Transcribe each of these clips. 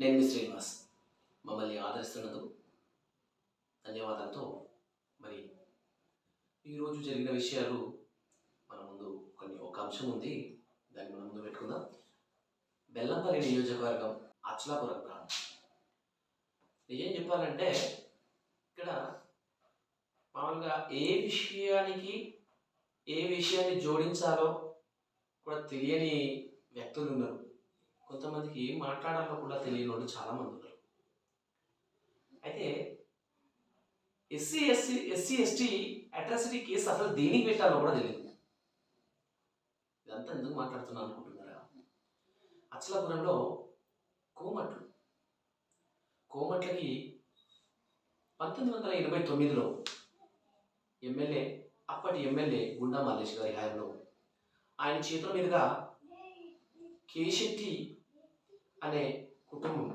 నేను మీ శ్రీనివాస్. మమ్మల్ని ఆదరిస్తున్నందుకు ధన్యవాదాలతో మరి ఈరోజు జరిగిన విషయాలు మన ముందు కొన్ని ఒక అంశం ఉంది. దాన్ని మనం ముందు పెట్టుకుందాం. బెల్లంపల్లి నియోజకవర్గం అచ్చలాపురం గ్రామం. నిజం చెప్పాలంటే ఇక్కడ మామూలుగా ఏ విషయానికి ఏ విషయాన్ని జోడించాలో కూడా తెలియని వ్యక్తులు ఉన్నారు. కొంతమందికి మాట్లాడాలో కూడా తెలియని వాళ్ళు చాలామంది ఉన్నారు. అయితే SC SC SC ST atrocity case అసలు దేనికి పెట్టాలో కూడా తెలియదు. ఇదంతా ఎందుకు మాట్లాడుతున్నాను అనుకుంటున్నారా? అచ్చలాపురంలో కోమట్లు. కోమట్లకి పంతొమ్మిది వందల ఎనభై తొమ్మిదిలో ఎమ్మెల్యే అప్పటి ఎమ్మెల్యే గుండా మల్లేష్ గారి హయాంలో ఆయన చేతుల మీదుగా కేశెట్టి అనే కుటుంబం.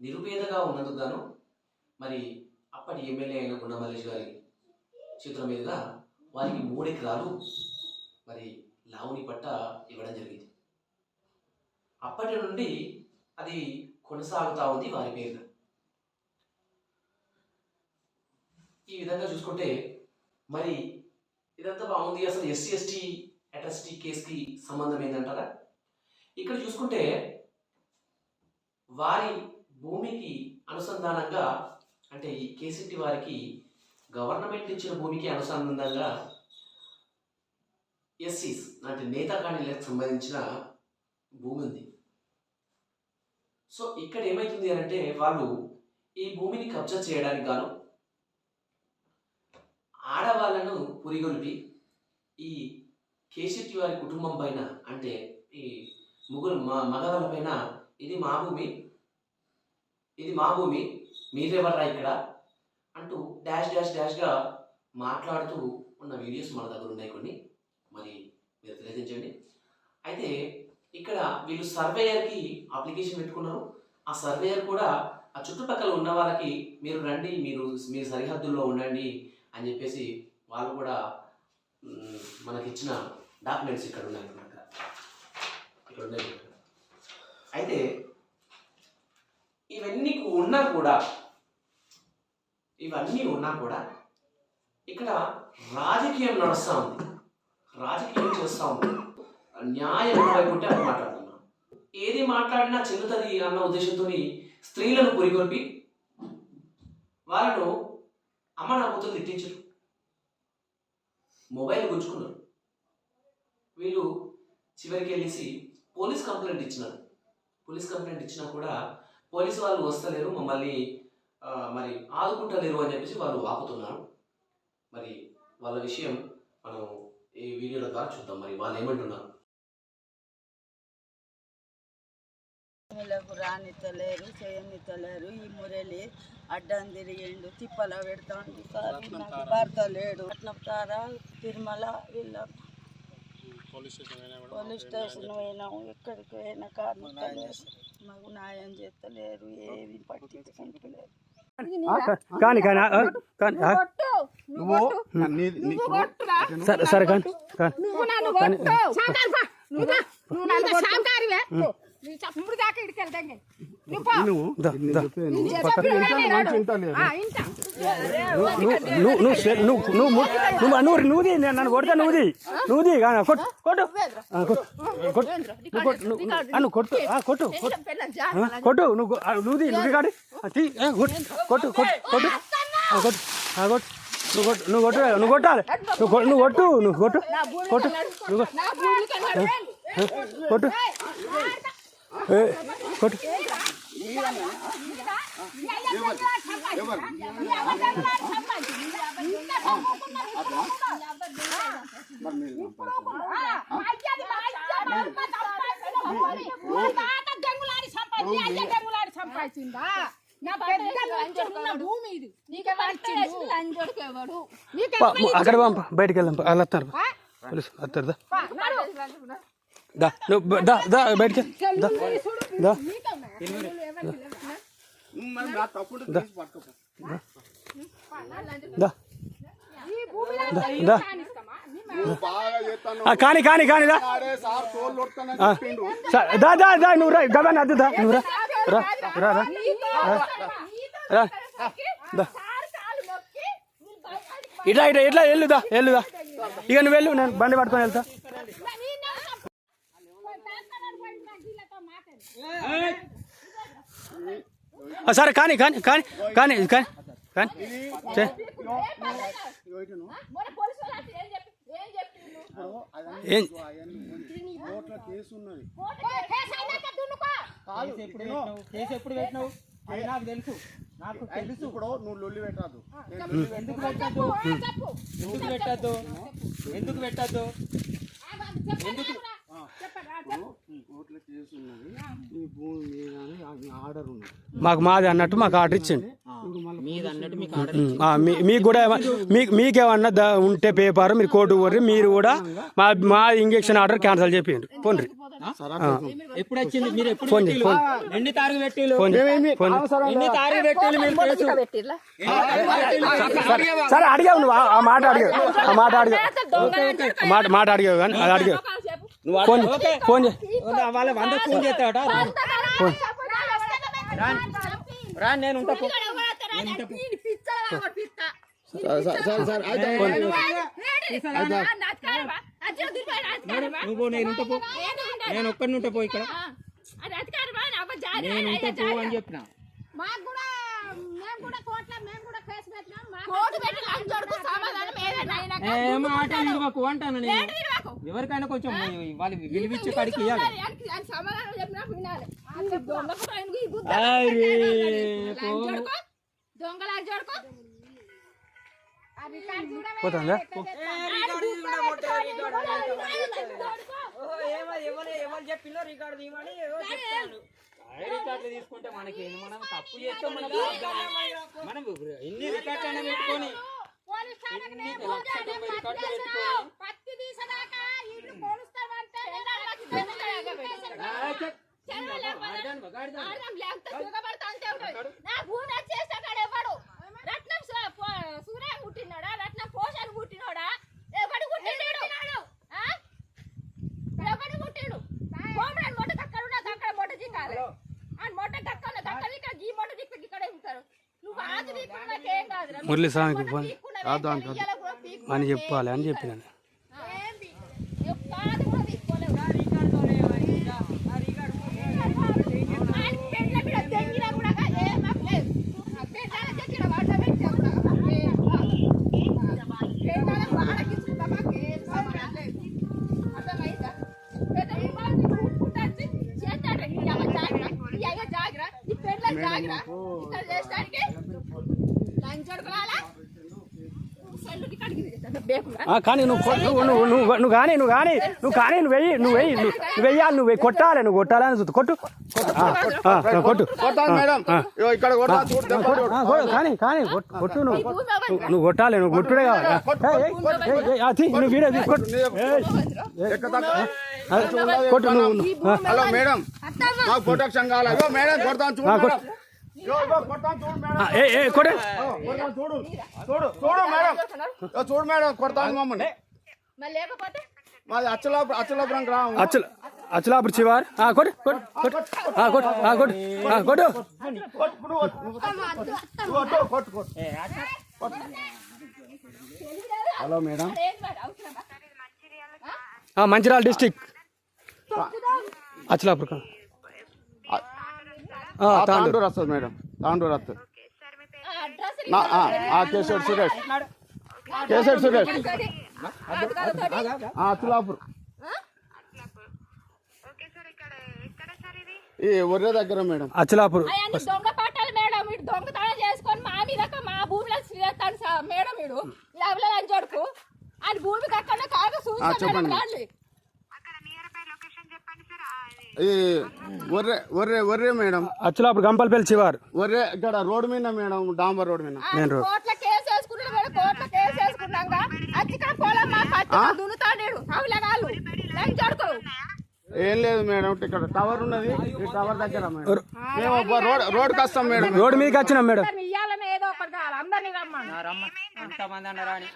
నిరుపేదగా ఉన్నందుకు గాను మరి అప్పటి ఎమ్మెల్యే అయిన గుండమల్లేష్ గారి చేతుల మీదుగా వారికి మూడెకరాలు మరి లావుని పట్ట ఇవ్వడం జరిగింది. అప్పటి నుండి అది కొనసాగుతూ ఉంది వారి పేరున. ఈ విధంగా చూసుకుంటే మరి ఇదంతా బాగుంది. అసలు ఎస్సీ ఎస్టీ అట్రాసిటీ కేసుకి సంబంధం ఏంటంటారా ఇక్కడ చూసుకుంటే వారి భూమికి అనుసంధానంగా అంటే ఈ కేసీటీ వారికి గవర్నమెంట్ ఇచ్చిన భూమికి అనుసంధానంగా ఎస్సీస్ అంటే నేతాకాణీలకు సంబంధించిన భూమి ఉంది. సో ఇక్కడ ఏమైతుంది అని అంటే వాళ్ళు ఈ భూమిని కబ్జా చేయడానికి గాను ఆడవాళ్ళను పురిగొల్పి ఈ కేశెట్టి వారి కుటుంబం పైన అంటే ఈ ముగ్గురు మా మగవాళ్ళ పైన ఇది మా భూమి ఇది మా భూమి మీరెవర్రా ఇక్కడ? అంటూ డాష్ డాష్ డాష్గా మాట్లాడుతూ ఉన్న వీడియోస్ మన దగ్గర ఉన్నాయి కొన్ని. మరి మీరు తెలియజేయండి. అయితే ఇక్కడ వీళ్ళు సర్వేయర్కి అప్లికేషన్ పెట్టుకున్నారు. ఆ సర్వేయర్ కూడా ఆ చుట్టుపక్కల ఉన్న వాళ్ళకి మీరు రండి మీరు మీ సరిహద్దుల్లో ఉండండి అని చెప్పేసి వాళ్ళు కూడా మనకి మనకిచ్చిన డాక్యుమెంట్స్ ఇక్కడ ఉన్నాయి అన్నమాట. ఇక్కడ ఉన్నాయి అయితే ఇవన్నీ ఉన్నా కూడా ఇవన్నీ ఉన్నా కూడా ఇక్కడ రాజకీయం నడుస్తూ ఉంది. రాజకీయం చేస్తూ ఉంది. న్యాయం ఎక్కడైతే అది మాట్లాడుతున్నాం ఏది మాట్లాడినా చెల్లుతుంది అన్న ఉద్దేశంతో స్త్రీలను పురిగొల్పి వాళ్ళను అమ్మ నా కూతురు తిట్టించరు. మొబైల్ గుంజుకున్నారు. వీళ్ళు చివరికి వెళ్ళేసి పోలీస్ కంప్లైంట్ ఇచ్చినారు. పోలీస్ కంప్లైంట్ ఇచ్చినా కూడా పోలీసు వాళ్ళు వస్తలేరు మమ్మల్ని మరి ఆదుకుంటలేరు అని చెప్పేసి వాళ్ళు వాపుతున్నారు మరి వాళ్ళ విషయం మనం ఈ వీడియోల ద్వారా చూద్దాం. మరి వాళ్ళు ఏమంటున్నారు? వీళ్ళకు రానిత్తలేరు చేయనిత్తలేరు ఈ మురళి అడ్డం తిరిగిండు తిప్పల పెడతాండు. సార్ నాకు భర్త లేడు. రత్నపుతార తిరుమల వీళ్ళ. పోలీస్ స్టేషన్ పోయినాము ఎక్కడికి పోయినా కార్మికలేరు మాకు న్యాయం చేస్తలేరు ఏమి పట్టించుకుంటలేరు. కానీ కానీ కానీ సరే సరే కానీ కానీ నువ్వు చప్పుడు దాకా నువ్వు నువ్వు నువ్వు నువ్వుది నేను నన్ను కొడితే నువ్వుది నువ్వుది కొట్టు కొట్టు కొట్టు కొట్టు నువ్వు కొట్టు కొట్టు కొట్టు నువ్వు నువ్వుది నువ్వు కాడి కొట్టు కొట్టు కొట్టు కొట్టు ఆ, కొట్టు నువ్వు కొట్టు నువ్వు కొట్టు నువ్వు కొట్టాలి నువ్వు నువ్వు కొట్టు నువ్వు కొట్టు కొట్టు నువ్వు కొట్టు. కొట్టు కొట్టు. సంపాదించిందా? అక్కడ పంప బయటికి వెళ్ళాం వాళ్ళు వస్తారు పోలీసు వస్తారు దా నువ్వు దా దా బయటికి దా దా. దా దా. కానీ కానీ కానీ దా దా దా దా నువ్వు రా గబాన్ అద్దు దా నువ్వు రా. రా రా రా. రా దా. ఇట్లా ఇట్లా ఇట్లా వెళ్ళుదా వెళ్ళుదా ఇక నువ్వు వెళ్ళు నేను బండి పట్టుకొని వెళ్తా. సరే కానీ కానీ కానీ కానీ కానీ కానీ. చే. ఏం? కోర్టులో కేసు ఎప్పుడు పెట్టినావు నాకు తెలుసు నాకు తెలుసు ఇప్పుడు నువ్వు లొల్లి పెట్టద్దు ఎందుకు పెట్టద్దు? ఎందుకు పెట్టద్దు? ఎందుకు పెట్టద్దు? కోర్టులో కేసు ఉన్నది ఈ భూమి మీద అని ఆర్డర్ ఉన్నది. మాకు మాది అన్నట్టు మాకు ఆర్డర్ ఇచ్చింది మీద అన్నట్టు మీకు ఆర్డర్ ఉమ్, ఆ, మీ- మీకు కూడా మీకు మీకేమన్నా ఉంటే పేపర్ మీరు కోర్టు పోర్రి మీరు కూడా మా మా ఇంజక్షన్ ఆర్డర్ క్యాన్సిల్ చేయండి పోండి ఎప్పుడు వచ్చింది? మీరు ఎప్పుడు ఫోన్? ఫోన్. ఎన్ని తారీఖు పెట్టిల్లు? ఫోన్. ఎన్ని తారీఖు సరే అడిగావు నువ్వు ఆ- మాట అడిగావు. ఆ మాట అడిగావు. ఆ మాట మాట అడిగావు కానీ అది అడిగావు. ఫోన్ ఫోన్ వాళ్ళ వంద ఫోన్ చేస్తాడట రా నేను ఉంటా. సరే సరే అయితే నువ్వు నేను ఉంటా పో. నేను ఒక్కడిని ఉంటా పో ఇక్కడ. నేను ఉంటా పో అని చెప్పిన. ఏ మాట విలువకు అంటాను నేను? ఎవరికైనా కొంచెం వాళ్ళు విలువిచ్చే కాడికి ఇవ్వాలి రికార్డు పోతుందా రికార్డులు తీసుకుంటే మనకి మనం తప్పు చేస్తే మనం ఎన్ని రికార్డులు అయినా పెట్టుకొని పోలీస్ స్టేషన్కి ఎన్ని రికార్డులు తీసావు. పెట్టుకొని నా భూమి వచ్చేసాడు ఎవడు? రత్నం సూర్య పుట్టినాడా? రత్నం పోషాలు పుట్టినోడా? ఎవడు పుట్టినాడు ఆ? ఎవడు పుట్టిండు? మొట్ట దక్కడ ఉన్నది అక్కడ మొట్ట దిగాలి ఆ మొట్ట దక్క ఉన్నది అక్కడ ఇక్కడ ఈ మొట్ట దిక్కు ఇక్కడ ఉంటారు నువ్వు ఆది మురళి స్వామికి ఫోన్ కాదు పీక్కు అని చెప్పాలి అని చెప్పినాను ఏం పీక్కు. కాదు కూడా పీక్కోలేవు. ఆయన పెళ్ళ మీద దెంగినా కూడా ఏం మాకు లేదు. ఆ పెళ్ళాల దగ్గర వాట పెట్టాం కదా. ఏం కాదు. పెళ్ళాలకు వాళ్ళకి ఇచ్చుకుంటా మాకు ఏం సంబంధం లేదు. అర్థమైందా? పెద్ద కుమారుని కూర్చుంటాచి చేస్తాడు. ఈ అవ్వ జాగిరా, ఈ అయ్య జాగిరా, ఈ పెళ్ళ జాగిరా. ఇట్లా చేస్తానికి లంచొడుకులాలా? సెల్లుకి కడిగి బేకులా ఆ, కానీ నువ్వు నువ్వు నువ్వు నువ్వు కానీ నువ్వు కానీ నువ్వు కానీ నువ్వు వెయ్యి నువ్వు వెయ్యి నువ్వు వెయ్యాలి నువ్వు వెయ్యి. కొట్టాలి నువ్వు కొట్టాలని చూస్తు. కొట్టు. కొట్టు. కానీ కానీ కొట్టు నువ్వు. నువ్వు- కొట్టాలి నువ్వు కొట్టుడే కావాలి. నువ్వు వీడియో తీ, కొట్టు నువ్వు హలో మేడం. మాకు ప్రొటెక్షన్ కావాలి. మేడం కొడతాను కొట్టు. చూడు మేడం. చూడు. మేడం. ఇగో చూడు మేడం కొడతాను మమ్మల్ని. మాది అచ్చలాపురం అచ్చలాపురం గ్రామం. అచ్చల అచ్చలాపురి చివార్. ఆ, కొట్టు కొట్టు కొట్టు ఆ, కొట్టు ఆ, కొట్టు ఆ, కొట్టు కొట్టు కొట్టు hello madam. Mancherial district Achalapuri. Tandur. వస్తుంది మేడం. తాండూరు వస్తుంది. సురేష్. కేసరి సురేష్. ఆ, అచ్చలాపురం ఈ ఒర్రె దగ్గర మేడం. అచ్చలాపురి. అవన్నీ దొంగ పట్టాలి మేడం ఇటు దొంగతనం చేసుకొని మా మీద మా భూమిలో శ్రీస్తాను సా- మేడం ఇడు ఎవరి లంచోడుకు అని భూమికి అక్కడ కాగా చెప్పండి. చూసాను ఈ ఒర్రె ఒర్రె ఒర్రె మేడం. అచ్చలాపురి గంపలపల్లి చివార్. ఒర్రె ఇక్కడ రోడ్డు మీద మేడం డాంబర్ రోడ్ మీద. Main road. కోట్ల కేసు వేసుకున్నాడు మేడం కోట్ల కేసు వేసుకున్నాక వచ్చి ఇక్కడ పొలం మా కత్తి దున్నుతాడు అవులగాళ్ళు లంచోడుకు ఏం లేదు మేడం ఇక్కడ టవర్ ఉన్నది ఈ టవర్ దగ్గర మేడం. మేము ఒక రోడ్ రోడ్కి వస్తాం మేడం. రోడ్డు మీదకి వచ్చినాం మేడం. ఇయ్యాలని ఏదో ఒకటి కావాలి. అందరినీ రమ్మని. రమ్మ. ఎంతమంది అన్నారా అని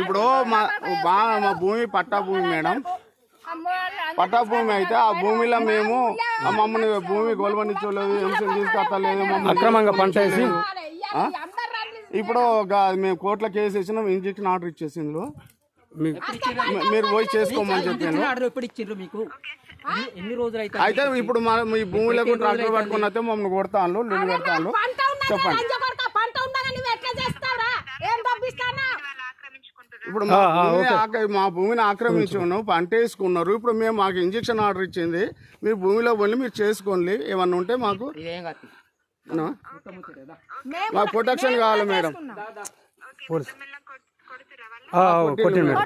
ఇప్పుడు మా బా మా భూమి పట్టా భూమి మేడం. పట్టా భూమి అయితే ఆ భూమిలో మేము ఆ మమ్మల్ని భూమి గొలవనిచ్చలేదు ఎంసీని తీసుకొస్తలేదు మమ్మల్ని అక్రమంగా పంట వేసి? ఇప్పుడు మేము కోర్టులో కేసు వేసినాం ఇంజక్షన్ ఆర్డర్ ఇచ్చేసిండ్రు మీరు పోయి చేసుకోమని చెప్పాను. మీకు? ఎన్ని- రోజులు అయితే ఇప్పుడు మన మీ భూమిలోకి ట్రాక్టర్ పట్టుకుని అయితే మమ్మల్ని కొడతాను లిల్లు ఉండగా చెప్పండి. లంచ కొడక పంట ఉండగా నువ్వు ఎట్లా చేస్తావురా ఏం పంపిస్తానా ఇప్పుడు మా భూమిని మా భూమిని ఆక్రమించుకున్నాం పంట వేసుకున్నారు ఇప్పుడు మేము మాకు ఇంజక్షన్ ఆర్డర్ ఇచ్చింది. మీరు భూమిలో వెళ్ళి మీరు చేసుకోండి. ఏమన్నా ఉంటే మాకు నా? మాకు ప్రొటెక్షన్ కావాలి మేడం. పోలీస్. ఆ, ఆ, కొట్టిండు మేడం.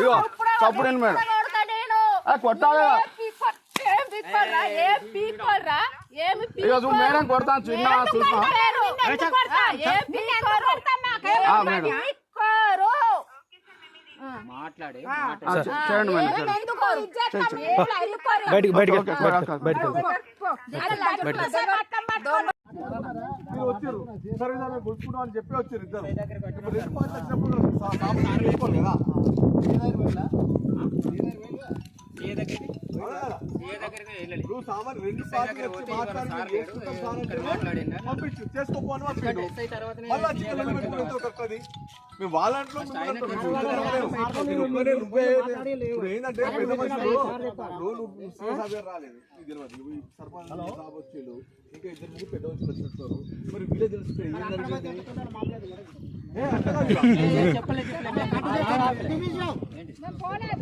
ఇగో తప్పుడేంటి మేడం. ఆ, కొట్టాలి? చూడు మేడం కొడతాను చిన్న? ఆ, మేడం. మాట్లాడే ఆ, చే- చేయండి మేడం ఏం చేయండి ఎందుకు? ఇజ్జత్ మీ ఇంట్లో ఇరుక్కోరు. బయటికి బయటికి ఓకే, బయటికి ఓకే. బయటికి అది బయటికి పట్టం పట్టుకోరు. సరే సరే గుర్తుకున్న వాళ్ళు చెప్పి వచ్చారు ఇద్దరు ఏ దగ్గరికి ఏ దగ్గరికి వెళ్ళాలి రెండు ఎస్ఐ దగ్గర పోతే ఇవాళ లేడు ఇక్కడ మాట్లాడిందా పంపించు చేసుకోపోను ఇక్కడ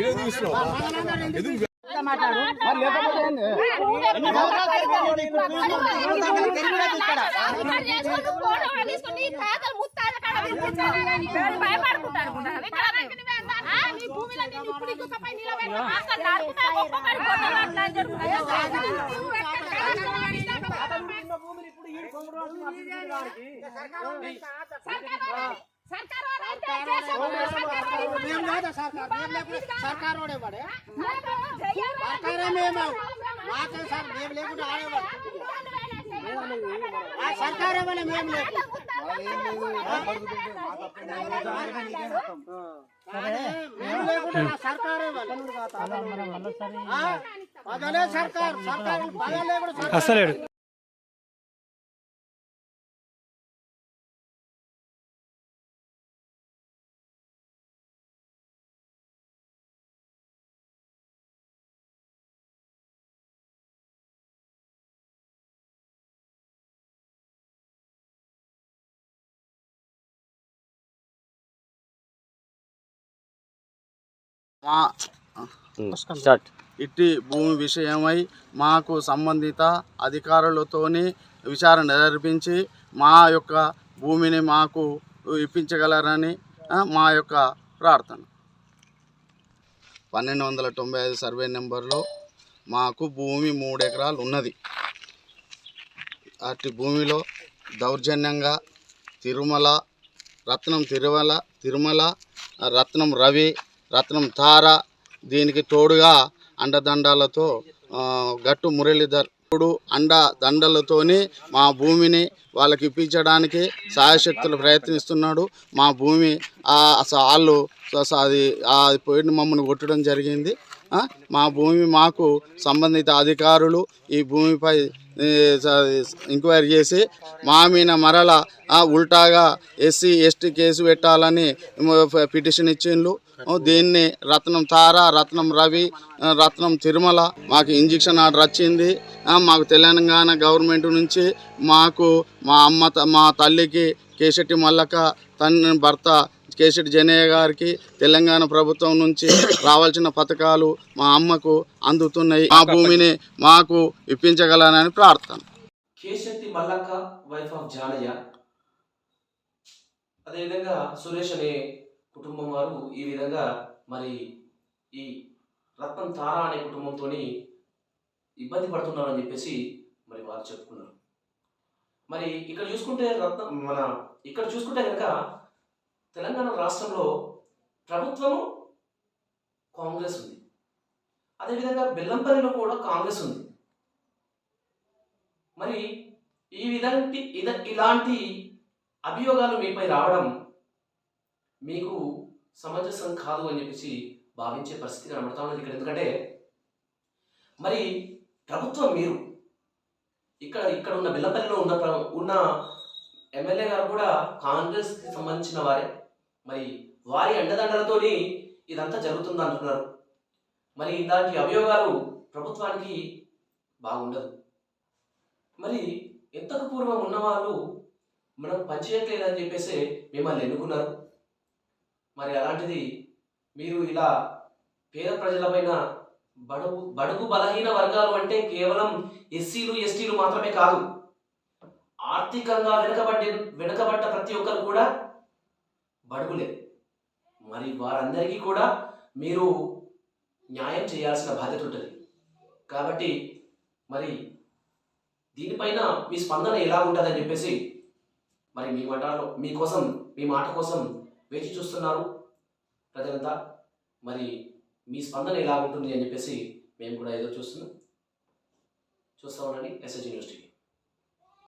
ఎస్ఐ తర్వాతనే మళ్ళా వస్తుంది మేము వాళ్ళ ఇంట్లో ఆయన మీరు ఒక్కరే నువ్వే ఇప్పుడు ఏంటంటే పెద్ద మనుషులు ఇప్పుడు నువ్వు సీఎం సాబ్ గారు రాలేదు నీకు తెలియదు నువ్వు ఈ సర్పంచ్ సాబ్ వచ్చేళ్ళు ఇంకా ఇద్దరు ముగ్గురు పెద్ద వచ్చి వచ్చినట్టు మరి వీళ్ళే తెలిసిపోయి ఏం జరిగింది ఏ, అట్లా కాదు ఇక. చెప్పలేదు నువ్వు సీఎం గారు పోయి, ఏయ్, వీడియో తీస్తున్నావు ఎందుకు అసలేడు మా ఇట్టి భూమి విషయమై మాకు సంబంధిత అధికారులతోని విచారణ జరిపించి మా యొక్క భూమిని మాకు ఇప్పించగలరని మా యొక్క ప్రార్థన. పన్నెండు వందల తొంభై ఐదు సర్వే నెంబర్లో మాకు భూమి మూడు ఎకరాలు ఉన్నది. అట్టి భూమిలో దౌర్జన్యంగా తిరుమల రత్నం తిరుమల తిరుమల రత్నం రవి రత్నం తార దీనికి తోడుగా అండదండాలతో గట్టు మురళీధర్ ఇప్పుడు అండ దండలతోని మా భూమిని వాళ్ళకి ఇప్పించడానికి సాయశక్తులు ప్రయత్నిస్తున్నాడు. మా భూమి వాళ్ళు అది పోయిన మమ్మల్ని కొట్టడం జరిగింది. మా భూమి మాకు సంబంధిత అధికారులు ఈ భూమిపై ఎంక్వైరీ చేసి మా మీద మరల ఉల్టాగా ఎస్సీ ఎస్టీ కేసు పెట్టాలని పిటిషన్ ఇచ్చిండ్రు దీన్ని? రత్నం తార రత్నం రవి రత్నం తిరుమల. మాకు ఇంజక్షన్ ఆర్డర్ వచ్చింది. మాకు తెలంగాణ గవర్నమెంట్ నుంచి మాకు మా అమ్మ త- మా తల్లికి కేశెట్టి మల్లక తన భర్త కేశెట్టి జనయ్య గారికి తెలంగాణ ప్రభుత్వం నుంచి రావాల్సిన పథకాలు మా అమ్మకు అందుతున్నాయి. మా భూమిని మాకు ఇప్పించగలనని ప్రార్థన. Keshetti Mallakka wife of Janaiah. అదేవిధంగా సురేష్ అనే కుటుంబం వారు ఈ విధంగా మరి ఈ రత్నం తారా అనే కుటుంబంతో ఇబ్బంది పడుతున్నారని చెప్పేసి మరి వారు చెప్పుకున్నారు. మరి ఇక్కడ చూసుకుంటే రత్నం మన ఇక్కడ చూసుకుంటే కనుక తెలంగాణ రాష్ట్రంలో ప్రభుత్వము కాంగ్రెస్ ఉంది. అదేవిధంగా బెల్లంపల్లిలో కూడా కాంగ్రెస్ ఉంది. మరి ఈ విధంటి ఇద ఇలాంటి అభియోగాలు మీపై రావడం మీకు సమంజసం కాదు అని చెప్పేసి భావించే పరిస్థితి కనబడతా ఉన్నది ఇక్కడ. ఎందుకంటే మరి ప్రభుత్వం మీరు. ఇక్కడ ఇక్కడ ఉన్న బెల్లపల్లిలో ఉన్న ప్ర- ఉన్న ఎమ్మెల్యే గారు కూడా కాంగ్రెస్కి సంబంధించిన వారే. మరి వారి అండదండలతోని ఇదంతా జరుగుతుంది అంటున్నారు. మరి ఇలాంటి అభియోగాలు ప్రభుత్వానికి బాగుండదు. మరి ఎంతకు పూర్వం ఉన్నవాళ్ళు మనం పనిచేయట్లేదని చెప్పేసి మిమ్మల్ని ఎన్నుకున్నారు. మరి అలాంటిది మీరు ఇలా పేద ప్రజలపైన బడుగు బడుగు బలహీన వర్గాలు అంటే కేవలం ఎస్సీలు ఎస్టీలు మాత్రమే కాదు. ఆర్థికంగా వెనుకబడి వెనుకబడ్డ ప్రతి ఒక్కరు కూడా బడుగులే. మరి వారందరికీ కూడా మీరు న్యాయం చేయాల్సిన బాధ్యత ఉంటుంది. కాబట్టి మరి దీనిపైన మీ స్పందన ఎలా ఉంటుందని చెప్పేసి మరి మీ మాటలో మీకోసం మీ మాట కోసం వేచి చూస్తున్నారు ప్రజలంతా. మరి మీ స్పందన ఎలా ఉంటుంది అని చెప్పేసి మేము కూడా ఏదో చూస్తున్నాం. చూస్తామని ఎస్ఎస్ యూనివర్సిటీ